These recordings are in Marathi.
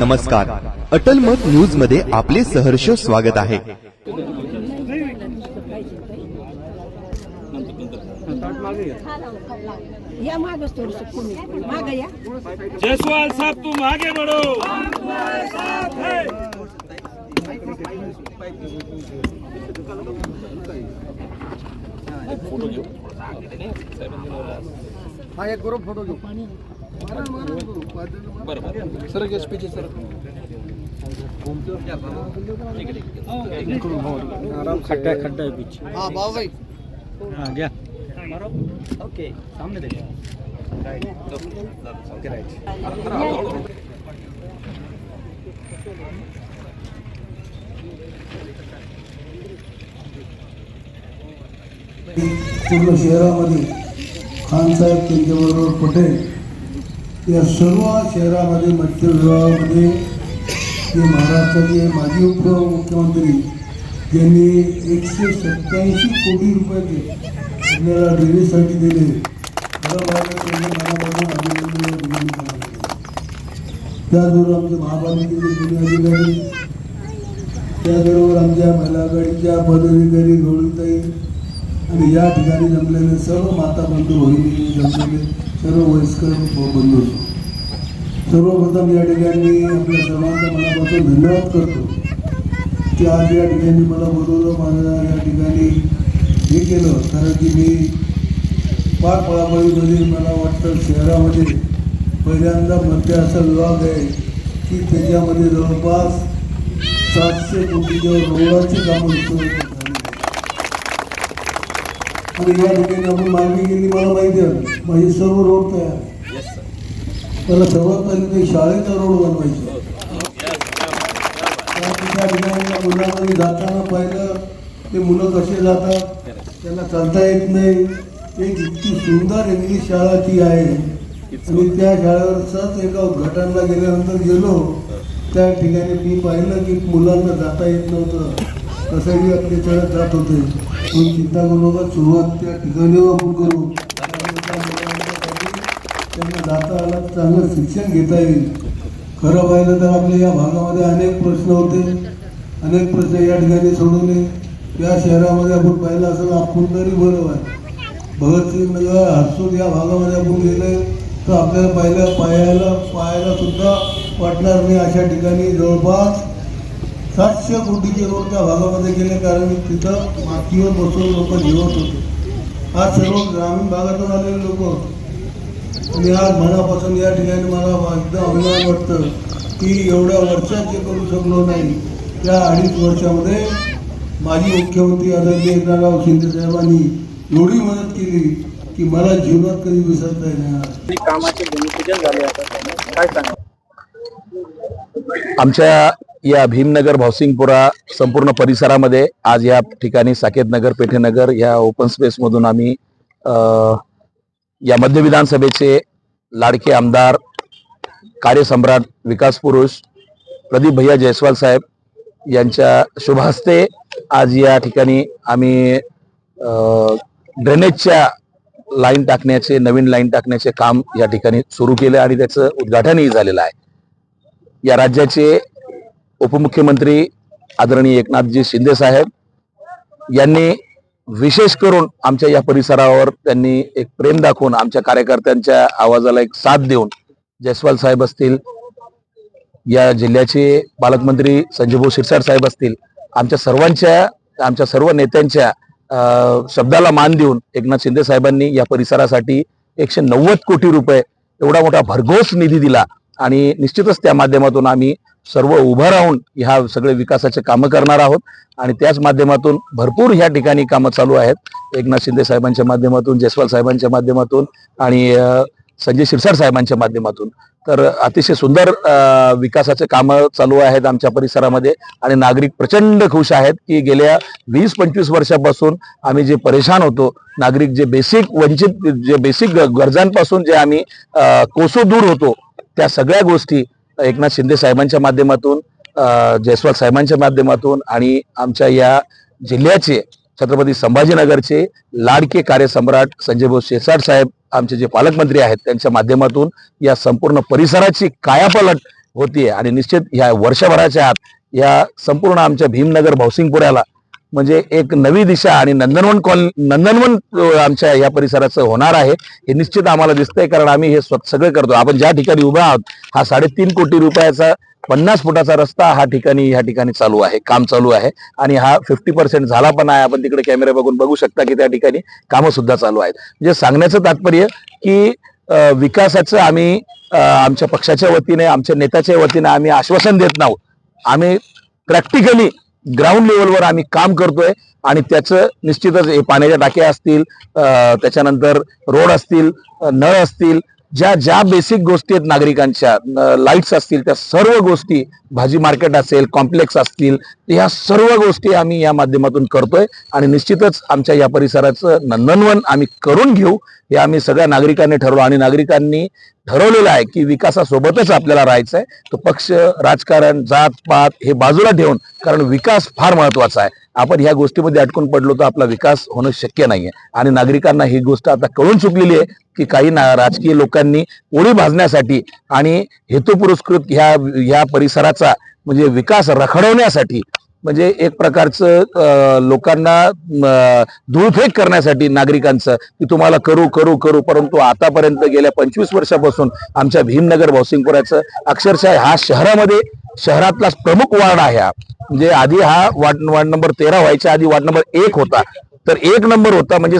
नमस्कार. अटल मत न्यूजमध्ये आपले सहर्ष स्वागत आहे. या मागच थोडस कोणी? माग या जयसवाल साहब तुम सर आराम खड्डा खड्डा है पीछे हां बाबू भाई हां गया ओके सामने देखिए पूर्ण शहरामध्ये खानसाहेब त्यांच्याबरोबर पटेल या सर्व शहरामध्ये मत्स्य विभागामध्ये जे महाराष्ट्राचे माजी उपमुख्यमंत्री यांनी एकशे सत्याऐंशी कोटी रुपयाचे आपल्याला डेअरीसाठी दिले त्याचबरोबर आमचे महापालिकेचे जुने अधिकारी त्याचबरोबर आमच्या महिला आघाडीच्या पदाधिकारी जाईल आणि या ठिकाणी जमलेले सर्व माता बंधू भगिनी जमलेले सर्व वयस्कर बंधू. सर्वप्रथम या ठिकाणी आपल्या सर्वांचा मनापासून धन्यवाद करतो की आज या ठिकाणी मला बोलवलं. माझं या ठिकाणी हे केलं. कारण की मी पार पळापळीमध्ये मला वाटतं शहरामध्ये पहिल्यांदा मध्य असा विभाग आहे की त्याच्यामध्ये जवळपास सातशे कोटीच्या रोडाची कामं इथं आणि या ठिकाणी आपण मागणी केली मला माहिती आहे. माझे सर्व रोड तयार. आहे. मला सर्वात पहिले ते शाळेचा रोड बनवायचा. त्या त्या ठिकाणी मुलांमध्ये जाताना पाहिलं ते मुलं कसे जातात त्यांना चालता येत नाही. एक इतकी सुंदर इंग्लिश शाळा ती आहे. आणि त्या शाळेवर सहज एका उद्घाटनला गेल्यानंतर गेलो. त्या ठिकाणी मी पाहिलं की मुलांना जाता येत नव्हतं. कसंही आपले चढत जात होते. आपण चिंता करू नका सुरुवात त्या ठिकाणी आपण करू. त्यांना जाता आला चांगलं शिक्षण घेता येईल. खरं पाहिलं तर आपल्या या भागामध्ये अनेक प्रश्न होते. अनेक प्रश्न या ठिकाणी सोडवले. या शहरामध्ये आपण पाहिलं असं आपण तरी बरं आहे. भगतसिंग नगर हसूर या भागामध्ये आपण गेले तर आपल्याला पाहिलं पाहायला पाहायला सुद्धा वाटणार नाही अशा ठिकाणी जवळपास सातशे कोटीचे रोड त्या भागामध्ये गेले कारण तिथं मातीवर बसून लोक जेवत होते. आज सर्व ग्रामीण भागातून आलेले लोक आणि आज मनापासून या ठिकाणी मला एकदम अभिमान वाटतं की एवढ्या वर्षात जे करू शकलो नाही त्या अडीच वर्षामध्ये माजी मुख्यमंत्री आदरणीय एकनाथराव शिंदे साहेबांनी एवढी मदत केली की मला जीवनात कधी विसरता येणार कामाचे भूमिपूजन झाले आता. काय सांगा आमच्या या भीमनगर भावसिंगपुरा संपूर्ण परिसरामध्ये आज या ठिकाणी साकेत नगर पेठेनगर या ओपन स्पेसमधून आम्ही या मध्य विधानसभेचे लाडके आमदार कार्यसम्राट विकास पुरुष प्रदीप भैया जयस्वाल साहेब यांच्या शुभहस्ते आज या ठिकाणी आम्ही ड्रेनेजच्या लाईन टाकण्याचे नवीन लाईन टाकण्याचे काम या ठिकाणी सुरू केले आणि त्याचं उद्घाटनही झालेलं आहे. या राज्याचे उपमुख्यमंत्री आदरणीय एकनाथजी शिंदे साहेब यांनी विशेष करून आमच्या या परिसरावर त्यांनी एक प्रेम दाखवून आमच्या कार्यकर्त्यांच्या आवाजाला एक साथ देऊन जयस्वाल साहेब असतील या जिल्ह्याचे पालकमंत्री संजयभाऊ शिरसाट साहेब असतील आमच्या सर्वांच्या आमच्या सर्व नेत्यांच्या अं, शब्दाला मान देऊन एकनाथ शिंदे साहेबांनी या परिसरासाठी एकशे नव्वद कोटी रुपये एवढा मोठा भरघोस निधी दिला. आणि निश्चितच त्या माध्यमातून आम्ही सर्व उभं राहून ह्या सगळे विकासाचे कामं करणार आहोत. आणि त्याच माध्यमातून भरपूर ह्या ठिकाणी कामं चालू आहेत. एकनाथ शिंदे साहेबांच्या माध्यमातून जयस्वाल साहेबांच्या माध्यमातून आणि संजय शिरसाट साहेबांच्या माध्यमातून. तर अतिशय सुंदर विकासाचे कामं चालू आहेत आमच्या परिसरामध्ये आणि नागरिक प्रचंड खुश आहेत की गेल्या वीस पंचवीस वर्षापासून आम्ही जे परेशान होतो नागरिक जे बेसिक वंचित जे बेसिक गरजांपासून जे आम्ही कोसो दूर होतो त्या सगळ्या गोष्टी एकनाथ शिंदे साहेबांच्या माध्यमातून जयस्वाल साहेबांच्या माध्यमातून आणि आमच्या या जिल्ह्याचे छत्रपती संभाजीनगरचे लाडके कार्यसम्राट संजयभाऊ शेसाड साहेब आमचे जे पालकमंत्री आहेत त्यांच्या माध्यमातून या संपूर्ण परिसराची कायापलट होतीये. आणि निश्चित ह्या वर्षभराच्या आत या संपूर्ण आमच्या भीमनगर भावसिंगपुऱ्याला म्हणजे एक नवी दिशा आणि नंदनवन कॉल नंदनवन आमच्या या परिसराचं होणार आहे. हे निश्चित आम्हाला दिसतंय कारण आम्ही हे सगळं करतो. आपण ज्या ठिकाणी उभा आहोत हा साडेतीन कोटी रुपयाचा पन्नास फुटाचा रस्ता हा ठिकाणी या ठिकाणी चालू आहे काम चालू आहे. आणि हा फिफ्टी पर्सेंट झाला पण आहे. आपण तिकडे कॅमेरा बघून बघू शकता की त्या ठिकाणी कामं सुद्धा चालू आहेत. म्हणजे सांगण्याचं तात्पर्य की विकासाचं आम्ही आमच्या पक्षाच्या वतीने आमच्या नेत्याच्या वतीने आम्ही आश्वासन देत नाहोत आम्ही प्रॅक्टिकली ग्राउंड लेवलवर आम्ही काम करतोय आणि त्याचं निश्चितच हे पाण्याच्या टाक्या असतील त्याच्यानंतर रोड असतील नळ असतील ज्या ज्या बेसिक गोष्टी आहेत नागरिकांच्या लाईट्स असतील त्या सर्व गोष्टी भाजी मार्केट असेल कॉम्प्लेक्स असतील या सर्व गोष्टी आम्ही या माध्यमातून करतोय आणि निश्चितच आमच्या या परिसराचं नंदनवन आम्ही करून घेऊ. हे आम्ही सगळ्या नागरिकांनी ठरवलं आणि नागरिकांनी ठरवलेलं आहे की विकासासोबतच आपल्याला राहायचं आहे तो पक्ष राजकारण जात पात हे बाजूला ठेवून कारण विकास फार महत्त्वाचा आहे. आपण ह्या गोष्टीमध्ये अटकून पडलो तर आपला विकास होणं शक्य नाहीये. आणि नागरिकांना ही गोष्ट आता कळून चुकलेली आहे. की काही ना राजकीय लोकांनी उडी भाजण्यासाठी आणि हेतुपुरस्कृत ह्या ह्या परिसराचा म्हणजे विकास रखडवण्यासाठी म्हणजे एक प्रकारचं लोकांना अं, धूळफेक करण्यासाठी नागरिकांचं की तुम्हाला करू करू करू परंतु आतापर्यंत गेल्या पंचवीस वर्षापासून आमच्या भीमनगर भावसिंगपुराचं अक्षरशः हा शहरामध्ये शहरातला प्रमुख वार्ड आहे हा. म्हणजे आधी हा वार्ड वार्ड नंबर तेरा व्हायच्या आधी वार्ड नंबर एक होता. तर एक नंबर होता म्हणजे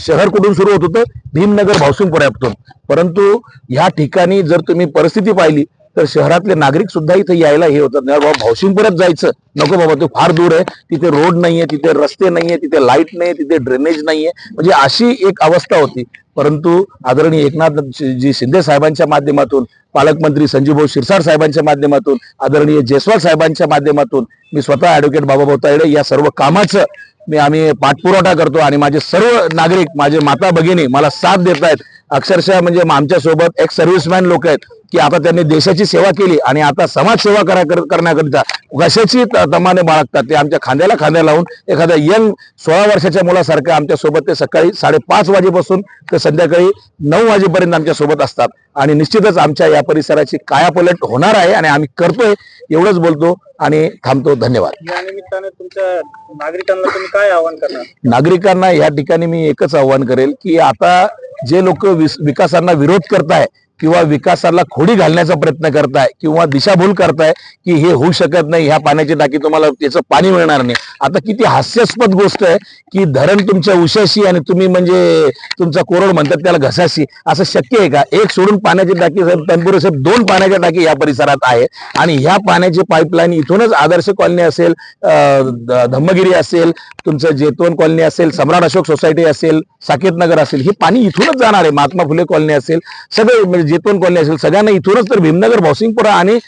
शहर कुठून सुरू होत होतं भीमनगर भावसिंगपुऱ्यातून परंतु ह्या ठिकाणी जर तुम्ही परिस्थिती पाहिली तर शहरातले नागरिक सुद्धा इथे यायला हे होतात. बाबा भावसिंगपुऱ्यात जायचं. नको बाबा ते फार दूर आहे. तिथे रोड नाहीये तिथे रस्ते नाहीये तिथे लाइट नाही तिथे ड्रेनेज नाहीये. म्हणजे अशी एक अवस्था होती. परंतु आदरणीय एकनाथ जी शिंदे साहेबांच्या माध्यमातून पालकमंत्री संजीवभाऊ शिरसाट साहेबांच्या माध्यमातून आदरणीय जयस्वाल साहेबांच्या माध्यमातून मी स्वतः ऍडव्होकेट बाबाभाऊ तायडे या सर्व कामाचं मी आम्ही पाठपुरवठा करतो आणि माझे सर्व नागरिक माझे माता भगिनी मला साथ देत आहेत अक्षरशः म्हणजे आमच्यासोबत एक सर्व्हिसमॅन लोक आहेत की आता त्यांनी देशाची सेवा केली आणि आता समाजसेवा करा कर- करण्याकरिता कशाची तमाने बाळगतात ते आमच्या खांद्याला खांद्या लावून एखाद्या यंग सोळा वर्षाच्या मुलासारखं आमच्यासोबत ते सकाळी साडेपाच वाजेपासून ते संध्याकाळी नऊ वाजेपर्यंत आमच्यासोबत असतात. आणि निश्चितच आमच्या या परिसराची कायापलट होणार आहे आणि आम्ही करतोय एवढंच बोलतो. आणि थांबतो. धन्यवाद. या निमित्ताने तुमच्या नागरिकांना तुम्ही काय आवाहन करणार? नागरिकांना या ठिकाणी मी एकच आव्हान करेल की आता जे लोक विकासांना विरोध करताय किंवा विकासाला खोडी घालण्याचा प्रयत्न करताय किंवा दिशाभूल करताय की हे होऊ शकत नाही ह्या पाण्याची टाकी तुम्हाला त्याचं पाणी मिळणार नाही. आता किती हास्यास्पद गोष्ट आहे की धरण तुमच्या उशाशी आणि तुम्ही म्हणजे तुमचा कोरड म्हणतात त्याला घसाशी असं शक्य आहे का? एक सोडून पाण्याची टाकी साहेब तनपुरे साहेब दोन पाण्याच्या टाकी या परिसरात आहे आणि ह्या पाण्याची पाईपलाईन इथूनच आदर्श कॉलनी असेल अं, धम्मगिरी असेल तुमचं जेतवन कॉलनी असेल सम्राट अशोक सोसायटी असेल साकेत नगर असेल हे पाणी इथूनच जाणार आहे. महात्मा फुले कॉलनी असेल सगळे म्हणजे जे पण कॉलनी असेल सगळ्यांना इथूनच तर भीमनगर भावसिंगपुरा आणि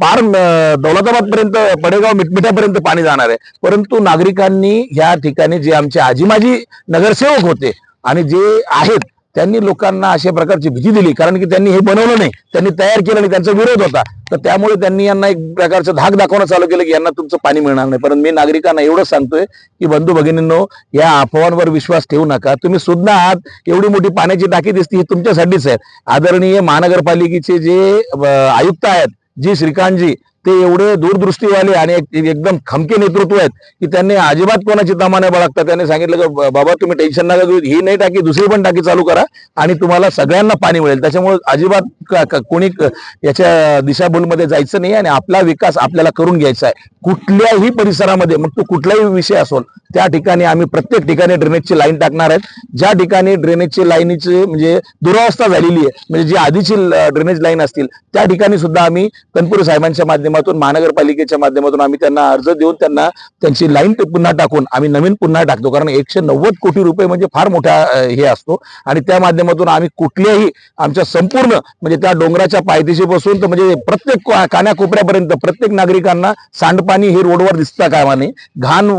पार दौलताबाद पर्यंत पडेगाव मिठमिठापर्यंत पाणी जाणार आहे. परंतु नागरिकांनी ह्या ठिकाणी जे आमचे आजीमाजी नगरसेवक होते आणि जे आहेत त्यांनी लोकांना अशा प्रकारची भीती दिली. कारण की त्यांनी हे बनवलं नाही. त्यांनी तयार केलं आणि त्यांचा विरोध होता. तर त्यामुळे त्यांनी यांना एक प्रकारचं धाक दाखवणं चालू केलं की यांना तुमचं पाणी मिळणार नाही. परंतु मी नागरिकांना एवढंच सांगतोय की बंधू भगिनींनो या अफवांवर विश्वास ठेवू नका. तुम्ही सुद्धा आहात एवढी मोठी पाण्याची टाकी दिसते ही तुमच्यासाठीच आहे. आदरणीय महानगरपालिकेचे जे आयुक्त आहेत जी श्रीकांतजी ते एवढे दूरदृष्टीवाले आणि एकदम खमके नेतृत्व आहेत की त्यांनी अजिबात कोणाची तमाने बाळगतात त्यांनी सांगितलं की बाबा तुम्ही टेन्शन नका घेऊ. ही नाही टाकी दुसरी पण टाकी चालू करा आणि तुम्हाला सगळ्यांना पाणी मिळेल. त्याच्यामुळे अजिबात कोणी याच्या दिशाभूलमध्ये जायचं नाही आणि आपला विकास आपल्याला करून घ्यायचा आहे. कुठल्याही परिसरामध्ये मग तो कुठलाही विषय असो त्या ठिकाणी आम्ही प्रत्येक ठिकाणी ड्रेनेजची लाईन टाकणार आहेत. ज्या ठिकाणी ड्रेनेजची लाईनीची म्हणजे दुरावस्था झालेली आहे म्हणजे जी आधीची ड्रेनेज लाईन असतील त्या ठिकाणी सुद्धा आम्ही कनपूर साहेबांच्या माध्यमातून महानगरपालिकेच्या माध्यमातून आम्ही त्यांना अर्ज देऊन त्यांना त्यांची लाईन पुन्हा टाकून आम्ही नवीन पुन्हा टाकतो. कारण एकशे नव्वद कोटी रुपये म्हणजे फार मोठा हे असतो. आणि त्या माध्यमातून आम्ही कुठल्याही आमच्या संपूर्ण म्हणजे त्या डोंगराच्या पायथीशीपासून तर म्हणजे प्रत्येक कान्याकोपऱ्यापर्यंत कानाकोपऱ्यापर्यंत प्रत्येक नागरिकांना सांडपाणी हे रोडवर दिसता कामा नये. घाण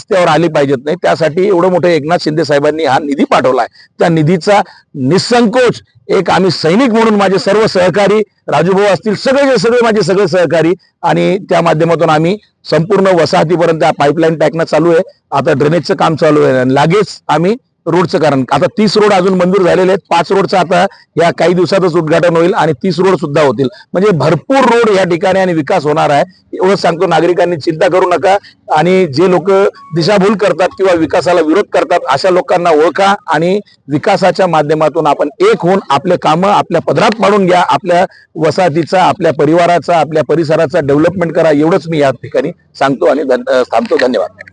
रस्त्यावर आली पाहिजेत नाही. त्यासाठी एवढं मोठं एकनाथ शिंदे साहेबांनी हा निधी पाठवला आहे त्या निधीचा निसंकोच एक आम्ही सैनिक म्हणून माझे सर्व सहकारी राजूभाऊ असतील सगळे सगळे माझे सगळे सहकारी आणि त्या माध्यमातून आम्ही संपूर्ण वसाहतीपर्यंत पाईपलाईन टाकणं चालू आहे. आता ड्रेनेजचं काम चालू आहे. आणि लागेच आम्ही रोडचं कारण. आता तीस रोड अजून मंजूर झालेले आहेत. पाच रोडचं आता या काही दिवसातच उद्घाटन होईल आणि तीस रोड सुद्धा होतील. म्हणजे भरपूर रोड या ठिकाणी आणि विकास होणार आहे. एवढंच सांगतो नागरिकांनी चिंता करू नका. आणि जे लोक दिशाभूल करतात किंवा विकासाला विरोध करतात अशा लोकांना ओळखा आणि विकासाच्या माध्यमातून आपण एक होऊन आपले कामं आपल्या पदरात पाडून घ्या. आपल्या वसाहतीचा आपल्या परिवाराचा आपल्या परिसराचा डेव्हलपमेंट करा. एवढंच मी या ठिकाणी सांगतो आणि धन- थांबतो. धन्यवाद.